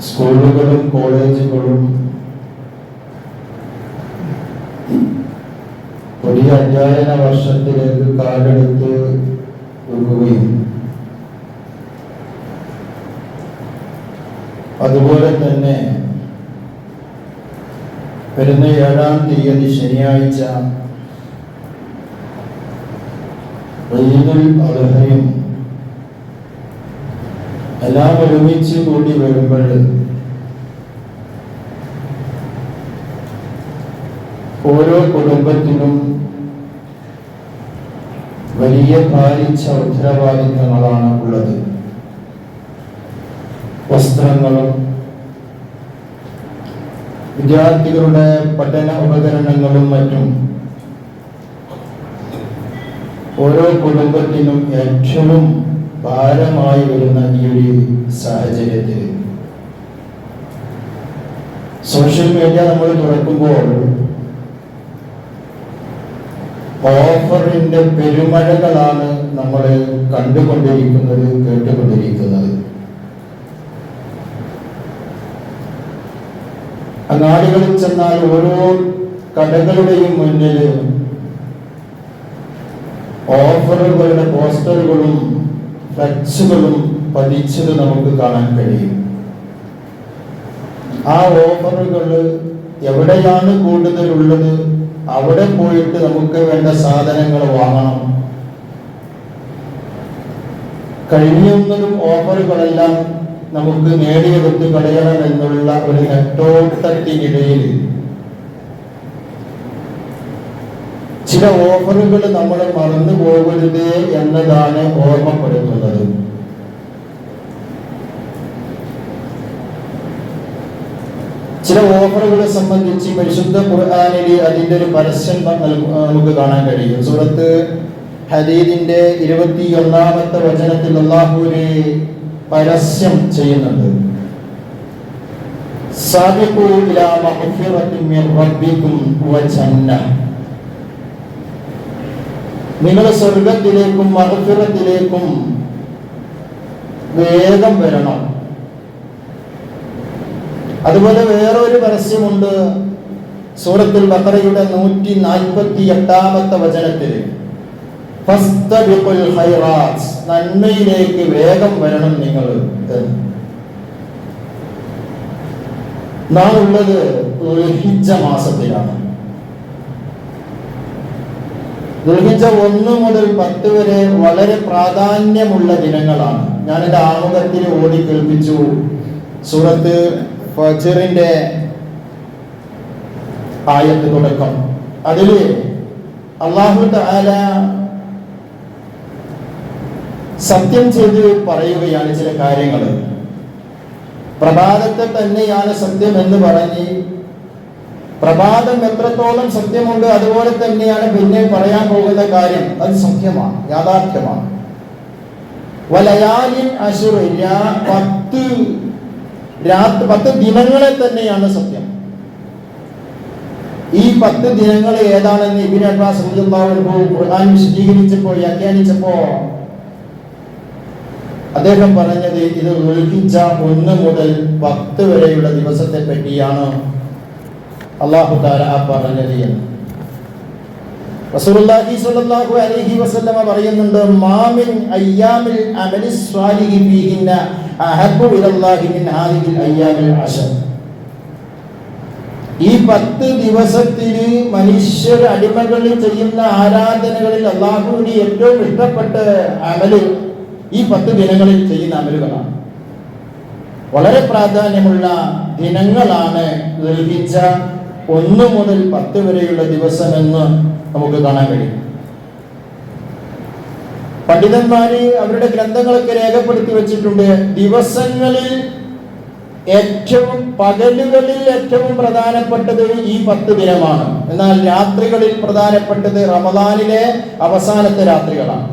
സ്കൂളുകളും കോളേജുകളും പുതിയ അധ്യയന വർഷത്തിലേക്ക് കാലെടുത്ത് വെക്കുകയും അതുപോലെ തന്നെ വരുന്ന ഏഴാം തീയതി ശനിയാഴ്ച എല്ലാം ഒരുമിച്ച് കൂടി വരുമ്പോൾ ഓരോ കുടുംബത്തിനും വലിയ ഭാരിച്ച ഉത്തരവാദിത്തങ്ങളാണ് ഉള്ളത്. വസ്ത്രങ്ങളും വിദ്യാർത്ഥികളുടെ പഠന ഉപകരണങ്ങളും മറ്റും ഓരോ കുടുംബത്തിനും ഏറ്റവും ഭാരമായി വരുന്ന ഈ ഒരു സാഹചര്യത്തിൽ സോഷ്യൽ മീഡിയ നമ്മൾ തുറക്കുമ്പോൾ ഓഫറിന്റെ പെരുമഴകളാണ് നമ്മൾ കണ്ടുകൊണ്ടിരിക്കുന്നത് കേട്ടുകൊണ്ടിരിക്കുന്നത്. അങ്ങാടികളിൽ ചെന്നാൽ ഓരോ കടകളുടെയും മുന്നിൽ ഓഫറുകളുടെ പോസ്റ്ററുകളും ഫ്ലക്സുകളും പതിച്ചത് നമുക്ക് കാണാൻ കഴിയും. ആ ഓഫറുകൾ എവിടെയാണ് കൂടുതലുള്ളത്? അവിടെ പോയിട്ട് നമുക്ക് വേണ്ട സാധനങ്ങൾ വാങ്ങണം. കഴിയുന്നതും ഓഫറുകളെല്ലാം നമുക്ക് നേടിയെടുത്ത് കളയണം എന്നുള്ള ഒരു നെട്ടോട്ടത്തിനിടയിൽ ചില ഓഫറുകൾ നമ്മൾ മറന്നു പോകരുത് എന്നതാണ് ഓർമ്മപ്പെടുത്തുന്നത്. ചില ഓഫറുകളെ സംബന്ധിച്ച് പരിശുദ്ധ ഖുർആാനിൽ അതിന്റെ ഒരു പരസ്യം നമുക്ക് കാണാൻ കഴിയും. സൂറത്ത് ഹദീദിന്റെ ഇരുപത്തിയൊന്നാമത്തെ വചനത്തിൽ അള്ളാഹുവിനെ പരസ്യം ചെയ്യുന്നുണ്ട്. സാബിഖൂ ഇലാ മഗ്ഫിറത്തിൻ മിർ റബ്ബിക്കും വജന്ന നിങ്ങൾ സ്വർഗത്തിലേക്കും മഹഫിറത്തിലേക്കും വേഗം വരണം. അതുപോലെ വേറൊരു പരസ്യമുണ്ട്. സൂറത്തുൽ ബഖറയുടെ നൂറ്റി നാൽപ്പത്തി എട്ടാമത്തെ വചനത്തിൽ നന്മയിലേക്ക് വേഗം വരണം നിങ്ങൾ. നാം ഉള്ളത് മാസത്തിലാണ്. ദുൽഹിജ്ജ ഒന്ന് മുതൽ പത്ത് വരെ വളരെ പ്രാധാന്യമുള്ള ദിനങ്ങളാണ്. ഞാൻ എന്റെ ആമുഖത്തിൽ ഓടി കേൾപ്പിച്ചു. സൂറത്ത് ഫജറിന്റെ ആയത്ത് തുടക്കം. അതിൽ അള്ളാഹു താല സത്യം ചെയ്ത് പറയുകയാണ് ചില കാര്യങ്ങൾ പ്രഭാതത്തെ തന്നെയാണ് സത്യം എന്ന് പറഞ്ഞ് പ്രഭാതം എത്രത്തോളം സത്യമുണ്ട് അതുപോലെ തന്നെയാണ് പിന്നെ പറയാൻ പോകുന്ന കാര്യം. അത് സത്യമാണ് യാഥാർത്ഥ്യമാണ്. വലയാലിൻ അസുർ പത്ത് രാത്രി പത്ത് ദിനങ്ങളെ തന്നെയാണ് സത്യം. ഈ പത്ത് ദിനങ്ങൾ ഏതാണെന്ന് ഇബിൻ അബ്ബാസ് ഖുർആൻ വിശദീകരിച്ചപ്പോൾ വ്യാഖ്യാനിച്ചപ്പോ അദ്ദേഹം പറഞ്ഞത് ഇത് ഒഴിപ്പിച്ച ഒന്ന് മുതൽ പത്ത് വരെയുള്ള ദിവസത്തെ പറ്റിയാണ് അള്ളാഹു താല ആ പറഞ്ഞത് റസൂലുള്ളാഹി സ്വല്ലല്ലാഹു അലൈഹി വസല്ലമ പറയുന്നുണ്ട് മാമിൻ മിൻ അശർ. ഈ മനുഷ്യർ അടിമകളിൽ ചെയ്യുന്ന ആരാധനകളിൽ അള്ളാഹുവിന് ഏറ്റവും ഇഷ്ടപ്പെട്ട അമൽ ഈ പത്ത് ദിനങ്ങളിൽ ചെയ്യുന്ന അമലുകളാണ്. വളരെ പ്രാധാന്യമുള്ള ദിനങ്ങളാണ് ദുൽഹിജ്ജ ഒന്ന് മുതൽ പത്ത് വരെയുള്ള ദിവസം ദിവസമെന്ന് നമുക്ക് കാണാൻ കഴിയും. പണ്ഡിതന്മാര് അവരുടെ ഗ്രന്ഥങ്ങളൊക്കെ രേഖപ്പെടുത്തി വെച്ചിട്ടുണ്ട്. ദിവസങ്ങളിൽ ഏറ്റവും പകലുകളിൽ ഏറ്റവും പ്രധാനപ്പെട്ടത് ഈ പത്ത് ദിനമാണ്. എന്നാൽ രാത്രികളിൽ പ്രധാനപ്പെട്ടത് റമദാനിലെ അവസാനത്തെ രാത്രികളാണ്.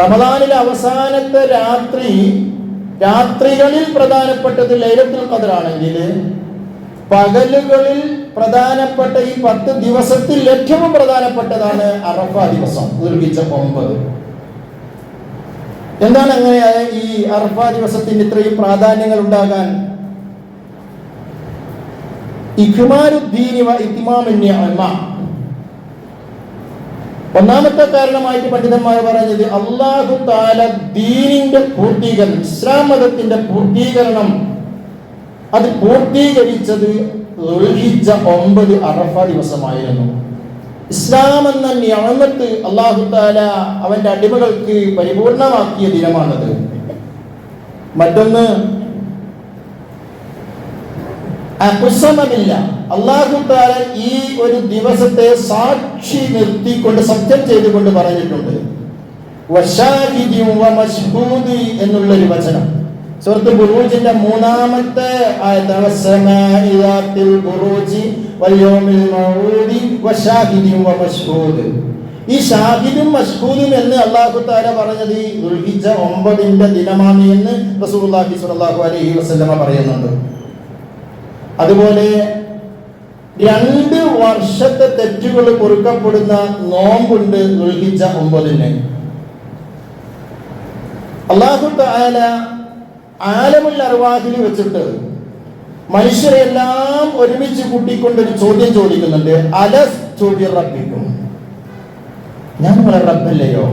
റമദാനിലെ അവസാനത്തെ രാത്രി രാത്രികളിൽ പ്രധാനപ്പെട്ടത് ലൈലത്തുൽ ഖദറാണെങ്കിൽ പകലുകളിൽ പ്രധാനപ്പെട്ട ഈ പത്ത് ദിവസത്തിൽ ഏറ്റവും പ്രധാനപ്പെട്ടതാണ് അറഫ ദിവസം ദുർഗിച്ച ഒമ്പത്. എന്താണ് അങ്ങനെ ഈ അറഫ ദിവസത്തിന് ഇത്രയും പ്രാധാന്യങ്ങൾ ഉണ്ടാകാൻ? ഒന്നാമത്തെ കാരണമായിട്ട് പണ്ഡിതന്മാർ പറഞ്ഞത് അള്ളാഹു താല ദീനിന്റെ പൂർത്തീകരണം ഇസ്ലാം മതത്തിന്റെ പൂർത്തീകരണം അത് പൂർത്തീകരിച്ചത് ദുൽഹിജ്ജ ഒമ്പത് അറഫ ദിവസമായിരുന്നു. ഇസ്ലാം എന്ന ഞാമത്ത് അള്ളാഹു താല അവന്റെ അടിമകൾക്ക് പരിപൂർണമാക്കിയ ദിനമാണത്. മറ്റൊന്ന് അകുസമമില്ല അള്ളാഹു താല ഈ ഒരു ദിവസത്തെ സാക്ഷി നിർത്തിക്കൊണ്ട് സത്യം ചെയ്തുകൊണ്ട് പറഞ്ഞിട്ടുണ്ട്. വമശ്ഹൂദി എന്നുള്ളൊരു വചനം. സുഹൃത്ത് ബുറൂജിന്റെ മൂന്നാമത്തെ ആയത്താണ് ഈ ഷാഹിദും മഷ്ഹൂദും എന്ന് അള്ളാഹു താര പറഞ്ഞത് ഈ ദുൽഹിജ്ജ ഒമ്പതിന്റെ ദിനമാണ് എന്ന് റസൂലുള്ളാഹി സ്വല്ലല്ലാഹു അലൈഹി വസല്ലമ പറയുന്നുണ്ട്. അതുപോലെ രണ്ട് വർഷത്തെ തെറ്റുകൾ പൊറുക്കപ്പെടുന്ന നോമ്പുണ്ട് ദുൽഹിജ്ജ ഒമ്പതിന്. അള്ളാഹു താല ആലമുൽ അർവാഹിൽ വെച്ചിട്ട് മനുഷ്യരെല്ലാം ഒരുമിച്ച് കൂട്ടിക്കൊണ്ട് ഒരു ചോദ്യം ചോദിക്കുന്നുണ്ട് അലസ് ചോദ്യം റബ്ബിക്കും? ഞാൻ നിങ്ങളെ റബ്ബല്ലയോ?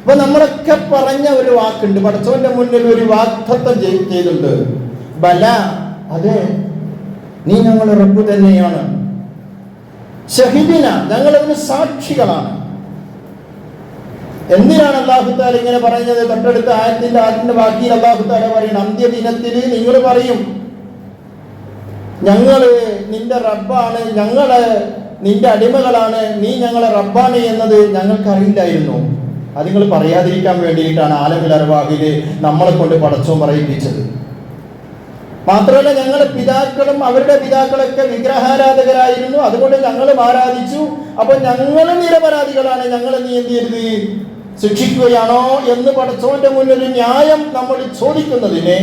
അപ്പൊ നമ്മളൊക്കെ പറഞ്ഞ ഒരു വാക്കുണ്ട് പടച്ചവന്റെ മുന്നിൽ ഒരു വാക്തത്വം ചെയ്തിട്ടുണ്ട്. ബല അതെ നീ ഞങ്ങളുടെ റബ്ബ് തന്നെയാണ്. ഷഹിദിന ഞങ്ങളതിന് സാക്ഷികളാണ്. എന്തിനാണ് അള്ളാഹുത്താൽ ഇങ്ങനെ പറയുന്നത്? തൊട്ടടുത്ത ആയത്തിന്റെ ആയത്തിന്റെ ബാക്കിയിൽ അള്ളാഹുത്താല പറയണം അന്ത്യദിനത്തിൽ നിങ്ങൾ പറയും ഞങ്ങൾ നിന്റെ റബ്ബാണ് ഞങ്ങൾ നിന്റെ അടിമകളാണ് നീ ഞങ്ങളെ റബ്ബാണ് എന്നത് ഞങ്ങൾക്ക് അറിയില്ലായിരുന്നു അത് നിങ്ങൾ പറയാതിരിക്കാൻ വേണ്ടിയിട്ടാണ് ആലമിൽ അർവാഹിൽ നമ്മളെ കൊണ്ട് പടച്ചവും പറയിപ്പിച്ചത്. മാത്രമല്ല ഞങ്ങളുടെ പിതാക്കളും അവരുടെ പിതാക്കളൊക്കെ വിഗ്രഹാരാധകരായിരുന്നു. അതുകൊണ്ട് ഞങ്ങളും ആരാധിച്ചു. അപ്പൊ ഞങ്ങളും നിരപരാധികളാണ്. ഞങ്ങൾ നീ എന്ത് ചെയ്തത് ശിക്ഷിക്കുകയാണോ എന്ന് പഠിച്ചവന്റെ മുന്നിൽ ന്യായം നമ്മൾ ചോദിക്കുന്നതിന്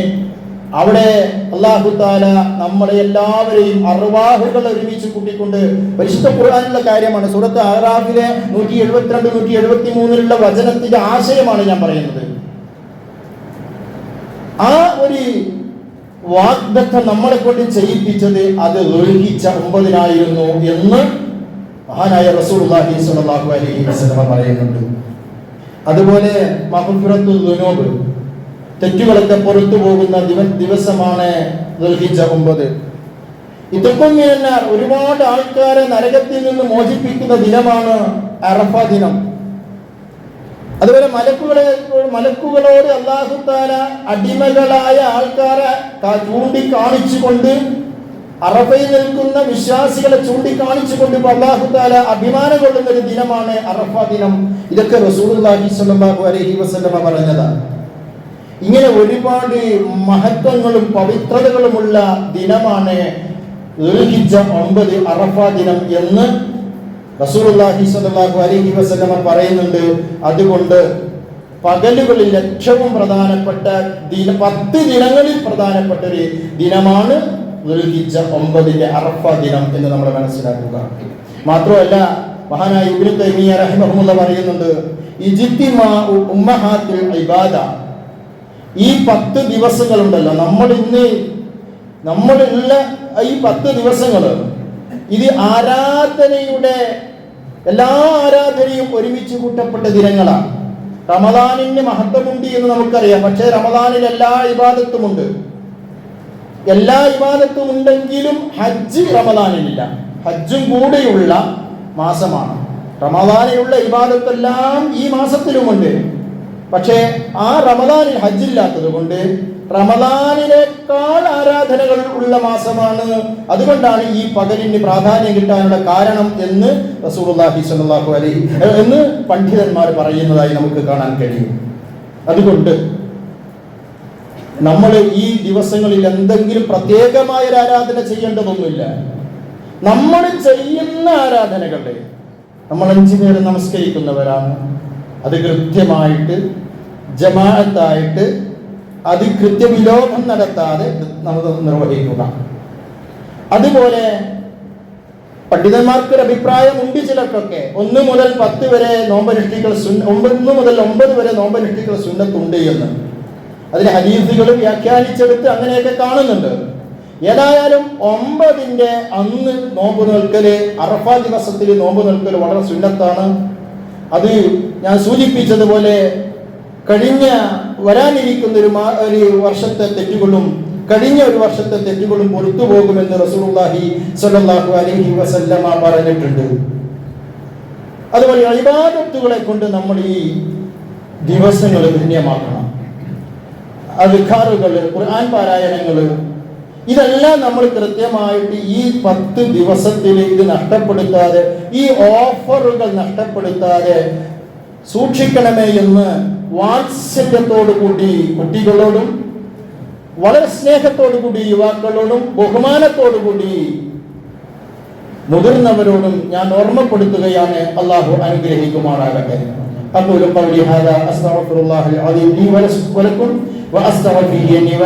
അവിടെ അള്ളാഹു താല നമ്മളെ എല്ലാവരെയും അറുവാഹുകൾ ഒരുമിച്ച് കൂട്ടിക്കൊണ്ട് പരിശുദ്ധ ഖുർആാനുള്ള കാര്യമാണ്. സുഹൃത്ത് ആറാഫിലെ നൂറ്റി എഴുപത്തിരണ്ട് നൂറ്റി എഴുപത്തി മൂന്നിലുള്ള വചനത്തിന്റെ ആശയമാണ് ഞാൻ പറയുന്നത്. ആ ഒരു വാഗ്ദത്തം നമ്മളെ കൊണ്ട് ചെയ്യിപ്പിച്ചത് അത് ദുൽഹിച്ച ഒമ്പതിനായിരുന്നു എന്ന് മഹാനായ റസൂൽ അലൈഹി വസല്ലം പറയുന്നുണ്ട്. അതുപോലെ തെറ്റുകളൊക്കെ പുറത്തു പോകുന്ന ദിവ ദിവസമാണ് ദുൽഹിജ ഒമ്പത്. ഇതൊക്കെ ഒരുപാട് ആൾക്കാരെ നരകത്തിൽ നിന്ന് മോചിപ്പിക്കുന്ന ദിനമാണ് അറഫ ദിനം. അതുപോലെ മലക്കുകളെ മലക്കുകളോട് അള്ളാഹു താല അടിമകളായ ആൾക്കാരെ ചൂണ്ടിക്കാണിച്ചുകൊണ്ട് അറഫയിൽ നിൽക്കുന്ന വിശ്വാസികളെ ചൂണ്ടിക്കാണിച്ചുകൊണ്ട് കൊണ്ട് അള്ളാഹുദാല അഭിമാനം കൊള്ളുന്ന ഒരു ദിനമാണ് അറഫ ദിനം. ഇതൊക്കെ അലൈഹി വസല്ലമ പറഞ്ഞതാണ്. ഇങ്ങനെ ഒരുപാട് മഹത്വങ്ങളും പവിത്രതകളുമുള്ള ദിനമാണ് ദുൽഹിജ്ജ ഒമ്പത് അറഫ ദിനം എന്ന് റസൂലുള്ളാഹി സ്വല്ലല്ലാഹു അലൈഹി വസല്ലമ പറയുന്നുണ്ട്. അതുകൊണ്ട് പകലുകളിൽ ഏറ്റവും പ്രധാനപ്പെട്ട ദിന പത്ത് ദിനങ്ങളിൽ പ്രധാനപ്പെട്ട ഒരു ദിനമാണ് ദുൽഹിജ്ജ ഒമ്പതിന്റെ അറഫ ദിനം എന്ന് നമ്മൾ മനസ്സിലാക്കുക. മാത്രമല്ല മഹാനായ ഇബ്നു തൈമിയ റഹിമഹുല്ല പറയുന്നുണ്ട് ഉമ്മഹാത്തുൽ ഇബാദ. ഈ പത്ത് ദിവസങ്ങളുണ്ടല്ലോ നമ്മൾ ഇന്ന് നമ്മളുള്ള ഈ പത്ത് ദിവസങ്ങൾ ഇത് ആരാധനയുടെ എല്ലാ ആരാധനയും ഒരുമിച്ച് കൂട്ടപ്പെട്ട ദിനങ്ങളാണ്. റമദാനിന് മഹത്വമുണ്ട് എന്ന് നമുക്കറിയാം പക്ഷേ റമദാനിൽ എല്ലാ ഇബാദത്തുമുണ്ട്. എല്ലാ ഇബാദത്തും ഉണ്ടെങ്കിലും ഹജ്ജ് റമദാനിലില്ല. ഹജ്ജും കൂടെയുള്ള മാസമാണ്. റമദാനിലുള്ള ഇബാദത്തെല്ലാം ഈ മാസത്തിലുമുണ്ട്. പക്ഷേ ആ റമദാനിൽ ഹജ്ജില്ലാത്തത് കൊണ്ട് റമദാനിനേക്കാൾ ആരാധനകൾ ഉള്ള മാസമാണ്. അതുകൊണ്ടാണ് ഈ പകലിന് പ്രാധാന്യം കിട്ടാനുള്ള കാരണം എന്ന് റസൂലുള്ളാഹി സ്വല്ലല്ലാഹു അലൈഹി എന്ന് പണ്ഡിതന്മാർ പറയുന്നതായി നമുക്ക് കാണാൻ കഴിയും. അതുകൊണ്ട് നമ്മൾ ഈ ദിവസങ്ങളിൽ എന്തെങ്കിലും പ്രത്യേകമായ ഒരു ആരാധന ചെയ്യേണ്ടതൊന്നുമില്ല. നമ്മൾ ചെയ്യുന്ന ആരാധനകളെ നമ്മൾ അഞ്ചു നേരം നമസ്കരിക്കുന്നവരാണ്. അത് കൃത്യമായിട്ട് ജമാഅത്തായിട്ട് അത് കൃത്യവിലോഭം നടത്താതെ നമ്മൾ നിർവഹിക്കുക. അതുപോലെ പണ്ഡിതന്മാർക്കൊരു അഭിപ്രായമുണ്ട് ചിലർക്കൊക്കെ. ഒന്ന് മുതൽ പത്ത് വരെ നോമ്പനുഷ്ഠിക്കൽ ഒമ്പത് മുതൽ ഒമ്പത് വരെ നോമ്പനുഷ്ഠിക്കൽ സുന്നത്തുണ്ട് എന്ന്. അതിന് ഹദീസുകൾ വ്യാഖ്യാനിച്ചെടുത്ത് അങ്ങനെയൊക്കെ കാണുന്നുണ്ട്. ഏതായാലും ഒമ്പതിന്റെ അന്ന് നോമ്പ് നിൽക്കൽ അറഫ ദിവസത്തിൽ നോമ്പ് നിൽക്കൽ വളരെ സുന്നത്താണ്. അത് ഞാൻ സൂചിപ്പിച്ചതുപോലെ കഴിഞ്ഞ വരാനിരിക്കുന്ന ഒരു ഒരു വർഷത്തെ തെറ്റുകളും കഴിഞ്ഞ ഒരു വർഷത്തെ തെറ്റുകളും പുറത്തു പോകുമെന്ന് റസൂലുള്ളാഹി സ്വല്ലല്ലാഹു അലൈഹി വസല്ലമ പറഞ്ഞിട്ടുണ്ട്. അതുപോലെ അഴിബാദത്തുകളെ കൊണ്ട് നമ്മൾ ഈ ദിവസങ്ങൾ ധന്യമാക്കണം അധികാറുകൾ ഖുർആൻ പാരായണങ്ങൾ ഇതെല്ലാം നമ്മൾ കൃത്യമായിട്ട് ഈ പത്ത് ദിവസത്തിൽ ഇത് നഷ്ടപ്പെടുത്താതെ ഈ ഓഫറുകൾ നഷ്ടപ്പെടുത്താതെ സൂക്ഷിക്കണമേ എന്ന് വാത്സല്യത്തോടു കൂടി കുട്ടികളോടും വളരെ സ്നേഹത്തോടു കൂടി യുവാക്കളോടും ബഹുമാനത്തോടു കൂടി മുതിർന്നവരോടും ഞാൻ ഓർമ്മപ്പെടുത്തുകയാണ് അള്ളാഹു അനുഗ്രഹിക്കുമാറാകട്ടെ أقول قولي هذا أستغفر الله العظيم لي ولكم وأصدر في ديني